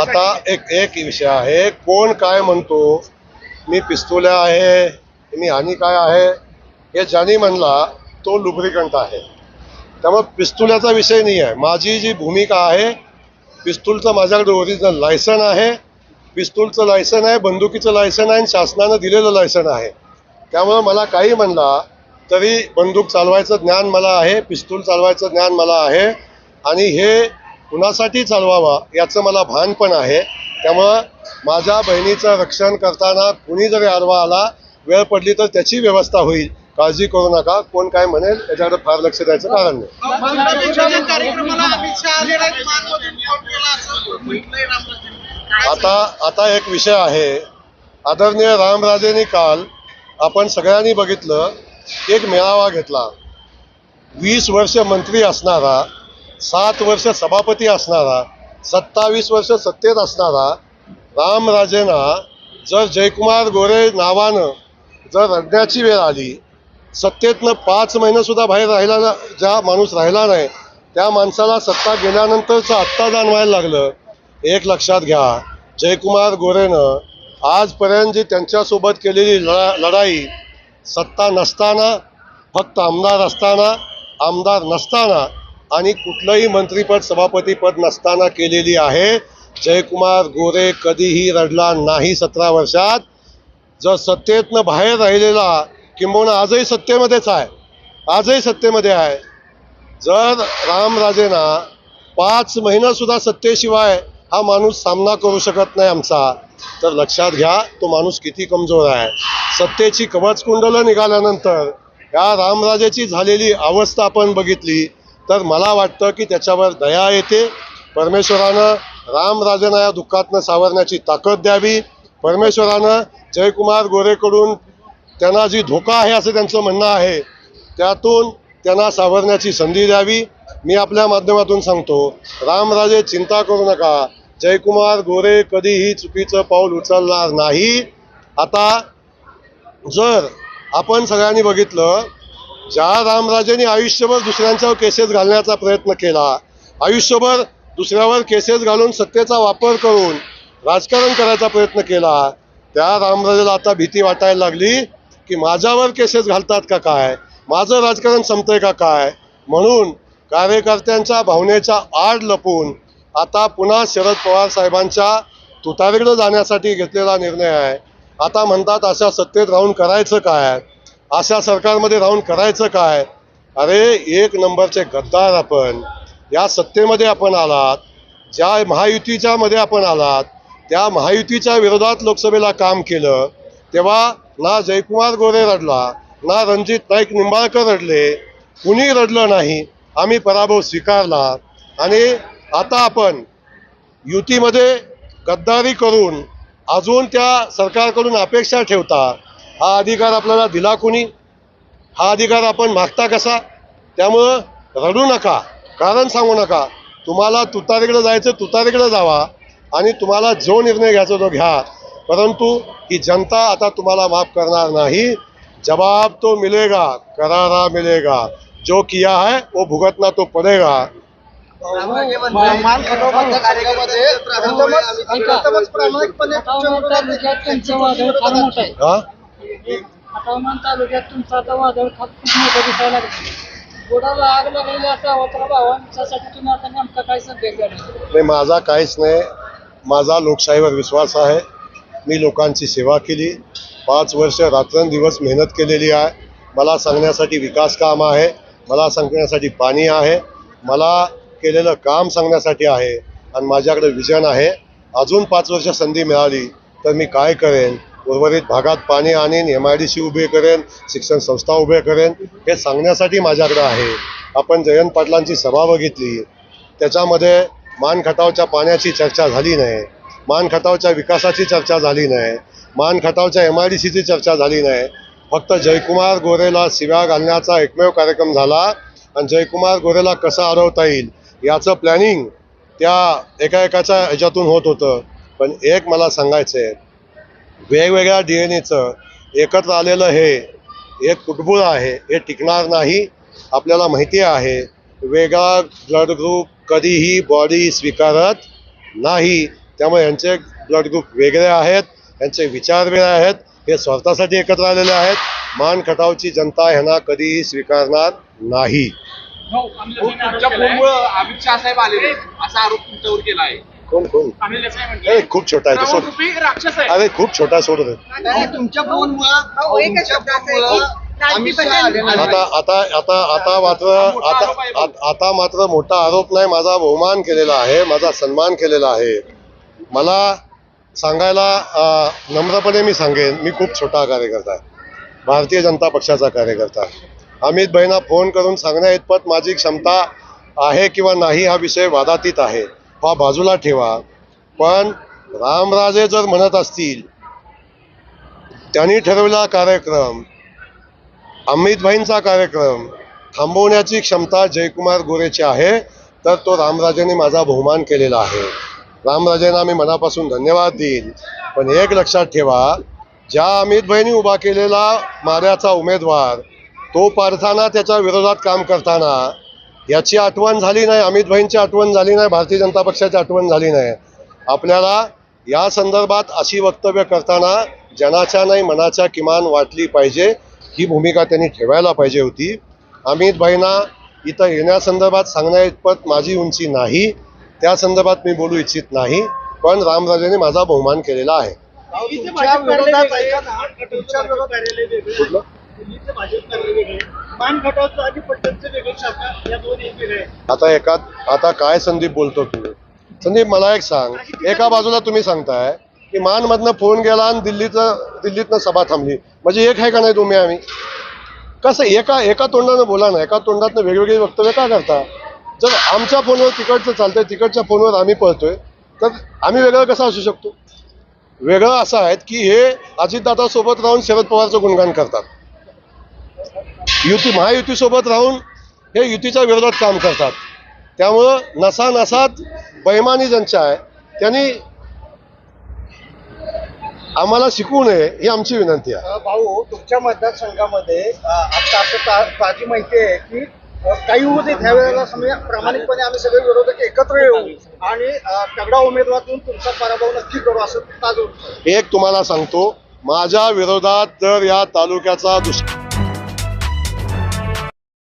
आता एक एक विषय आहे. कोण काय म्हणतो? मी पिस्तुल्या आहे मी हानी काय आहे? हे ज्यानी म्हणला तो लुब्रिकंट आहे. त्यामुळे पिस्तुल्याचा विषय नाही आहे. माझी जी भूमिका आहे पिस्तूलचं माझ्याकडे ओरिजिनल लायसन आहे. पिस्तूलचं लायसन आहे बंदुकीचं लायसन आहे आणि शासनानं दिलेलं लायसन आहे. त्यामुळं मला काही म्हणला तरी बंदूक चालवायचं ज्ञान मला आहे पिस्तूल चालवायचं ज्ञान मला आहे. आणि हे कुणासाठी चालवावा याचं मला भान पण आहे. त्यामुळं माझ्या बहिणीचं रक्षण करताना कुणी जरी आडवा आला वेळ पडली तर त्याची व्यवस्था होईल. काळजी करू नका. कोण काय म्हणेल याच्याकडे फार लक्ष द्यायचं कारण नाही. आता आता एक विषय आहे. आदरणीय रामराजेंनी काल आपण सगळ्यांनी बघितलं एक मेळावा घेतला. वीस वर्ष मंत्री असणारा सात वर्ष सभापती असणारा सत्तावीस वर्ष सत्तेत असणारा रामराजेंना जर जयकुमार गोरे नावानं जर रडण्याची वेळ आली सत्तेतनं पाच महिनेसुद्धा बाहेर राहिला ना ज्या माणूस राहिला नाही त्या माणसाला सत्ता गेल्यानंतरचं आत्ता जाणवायला लागलं. एक लक्षात घ्या जयकुमार गोरेनं आजपर्यंत जी त्यांच्यासोबत केलेली लढा लढाई सत्ता नसताना फक्त आमदार असताना आमदार नसताना आणि कुठलंही मंत्रीपद सभापतीपद नसताना केलेली आहे. जयकुमार गोरे कधीही रडला नाही सतरा वर्षात. जर सत्तेतनं बाहेर राहिलेला किंबहुना आजही सत्तेमध्येच आहे. आजही सत्तेमध्ये आहे. जर रामराजेना पाच महिनासुद्धा सत्तेशिवाय हा माणूस सामना करू शकत नाही आमचा तर लक्षात घ्या तो माणूस किती कमजोर आहे. सत्तेची कवच कुंडलं निघाल्यानंतर या रामराजेची झालेली अवस्था आपण बघितली. तर मला वाटतं की त्याच्यावर दया येते. परमेश्वरानं रामराजेंना या दुःखातनं सावरण्याची ताकद द्यावी. परमेश्वरानं जयकुमार गोरेकडून त्यांना जी धोका आहे असं त्यांचं म्हणणं आहे त्यातून त्यांना सावरण्याची संधी द्यावी. मी आपल्या माध्यमातून सांगतो रामराजे चिंता करू नका. जयकुमार गोरे कधीही चुकीचं पाऊल उचलणार नाही. आता जर आपण सगळ्यांनी बघितलं ज्या रामराजेंनी आयुष्यभर दुसऱ्यांच्यावर केसेस घालण्याचा प्रयत्न केला आयुष्यभर दुसऱ्यावर केसेस घालून सत्तेचा वापर करून राजकारण करायचा प्रयत्न केला त्या रामराजेला आता भीती वाटायला लागली की माझ्यावर केसेस घालतात का काय? माझं राजकारण संपतंय का काय? म्हणून कार्यकर्त्यांच्या भावनेच्या आड लपून आता पुन्हा शरद पवार साहेबांच्या तुतारीकडे जाण्यासाठी घेतलेला निर्णय आहे. आता म्हणतात अशा सत्तेत राहून करायचं काय? अशा सरकारमध्ये राहून करायचं काय? अरे एक नंबरचे गद्दार आपण या सत्तेमध्ये आपण आलात ज्या महायुतीच्या मध्ये आपण आलात त्या महायुतीच्या विरोधात लोकसभेला काम केलं तेव्हा ना जयकुमार गोरे रडला ना रणजित नाईक निंबाळकर रडले कुणी रडलं नाही आम्ही पराभव स्वीकारला. आणि आता आपण युतीमध्ये गद्दारी करून अजून त्या सरकारकडून अपेक्षा ठेवता हा अधिकार आपल्याला दिला कुणी हा अधिकार आपण मागता कसा त्यामुळं रडू नका कारण सांगू नका तुम्हाला तुतारीकडे जायचं तुतारीकडे जावा आणि तुम्हाला जो निर्णय घ्यायचा तो घ्या परंतु ही जनता आता तुम्हाला माफ करणार नाही जवाब तो मिलेगा करारा मिलेगा जो किया है वो भुगतना तो पड़ेगा कार्यक्रमामध्ये प्रथमच प्रामाणिकपणे तालुक्यात तुमचा आता वादळ खात खूप मोठं दिसायला लागलं बुडाला आग लागलेली असा होता भावांच्यासाठी तुम्ही आता नेमका काय संदेश द्याल नाही माझा काहीच नाही. माझा लोकशाहीवर विश्वास आहे. मी लोकांची सेवा केली. पाच वर्ष रात्रंदिवस मेहनत केलेली आहे. मला सांगण्यासाठी विकास काम आहे. मला सांगण्यासाठी पाणी आहे. मला केलेलं काम सांगण्यासाठी आहे. आणि माझ्याकडे विजन आहे. अजून पाच वर्ष संधी मिळाली तर मी काय करेन? उर्वरित भागात पाणी आणीन एम आय डी सी उभे करेन शिक्षण संस्था उभे करेन हे सांगण्यासाठी माझ्याकडे आहे. आपण जयंत पाटलांची सभा बघितली. त्याच्यामध्ये मान खटावच्या पाण्याची चर्चा झाली नाही. मान खटावच्या विकासाची चर्चा झाली नाही. मान खटावच्या एम आय डी सीची चर्चा झाली नाही. फक्त जयकुमार गोरेला शिव्या घालण्याचा एकमेव कार्यक्रम झाला आणि जयकुमार गोरेला कसं अडवता येईल याचं प्लॅनिंग त्या एका एकाच्या ह्याच्यातून होत होतं. पण एक मला सांगायचं आहे वेगवेगळ्या डी एन एचं एकत्र आलेलं हे एक कुटबुळ आहे हे टिकणार नाही आपल्याला माहिती आहे वेगळा ब्लड ग्रुप कधीही बॉडी स्वीकारत नाही. त्यामुळे यांचे ब्लड ग्रुप वेगळे आहेत यांचे विचार वेगळे आहेत हे स्वार्थासाठी एकत्र आलेले आहेत. मान खटावची जनता ह्यांना कधीही स्वीकारणार नाही. अमित शहा साहेब आलेले असा आरोप तुमच्यावर केला आहे. कोण कोण? म्हणले खूप छोटा आहे तो सोड. रावणरूपी राक्षस आहे. अरे खूप छोटा सोड. तुमच्या फोनमुळं आता आता आता आता मात्र आता आत- आता मात्र मोठा आरोप नाही माझा बहुमान केलेला आहे माझा सन्मान केलेला आहे. मला सांगायला अं, नम्रपणे मी सांगेन मी खूप छोटा कार्यकर्ता आहे. भारतीय जनता पक्षाचा कार्यकर्ता आहे. अमित भाईंना फोन करून सांगण्या इतपत माझी क्षमता आहे किंवा नाही हा विषय वादातीत आहे. हा बाजूला ठेवा. पण रामराजे जर म्हणत असतील त्यांनी ठरवलेला कार्यक्रम अमितभाईंचा कार्यक्रम थांबवण्याची क्षमता जयकुमार गोरेची आहे तर तो रामराजेने माझा बहुमान केलेला आहे. रामराजेंना मी मनापासून धन्यवाद देईन. पण एक लक्षात ठेवा ज्या अमितभाईंनी उभा केलेला माऱ्याचा उमेदवार तो पारताना त्याच्या विरोधात काम करताना याची आठवण झाली नाही अमित भाईंची आठवण झाली नाही भारतीय जनता पक्षाची आठवण झाली नाही. आपल्याला या संदर्भात अशी वक्तव्य करताना जनाच्या नाही मनाच्या किमान वाटली पाहिजे. ही भूमिका त्यांनी ठेवायला पाहिजे होती. अमित भाईंना इथं येण्यासंदर्भात सांगण्या इतपत माझी उंची नाही. त्या संदर्भात मी बोलू इच्छित नाही. पण रामराजेने माझा बहुमान केलेला आहे. मान. आता एका आता काय संदीप बोलतो तू संदीप मला एक सांग. एका बाजूला तुम्ही सांगताय की मानमधनं फोन गेला आणि दिल्लीचं दिल्लीतनं सभा थांबली. म्हणजे एक आहे का नाही तुम्ही आम्ही? कसं एका एका तोंडानं बोला ना. एका तोंडातनं वेगवेगळी वक्तव्य का करता? जर आमच्या फोनवर तिकडचं चालतंय तिकडच्या फोनवर आम्ही पळतोय तर आम्ही वेगळं कसं असू शकतो? वेगळं असं आहे की हे अजितदादा सोबत राहून शरद पवारचं गुणगान करतात. युती महायुतीसोबत राहून हे युतीच्या विरोधात काम करतात. त्यामुळं नसा नसात बैमानी ज्यांच्या आहे त्यांनी आम्हाला शिकवू नये ही आमची विनंती आहे. भाऊ तुमच्या मतदारसंघामध्ये आता असं ताजी माहिती आहे की काही देत ह्या वेळेला समजा प्रामाणिकपणे आम्ही सगळे विरोधक एकत्र येऊ आणि तगडा उमेदवार देऊन तुमचा पराभव नक्की करू असं ताज एक तुम्हाला सांगतो माझ्या विरोधात जर या तालुक्याचा दुष्काळ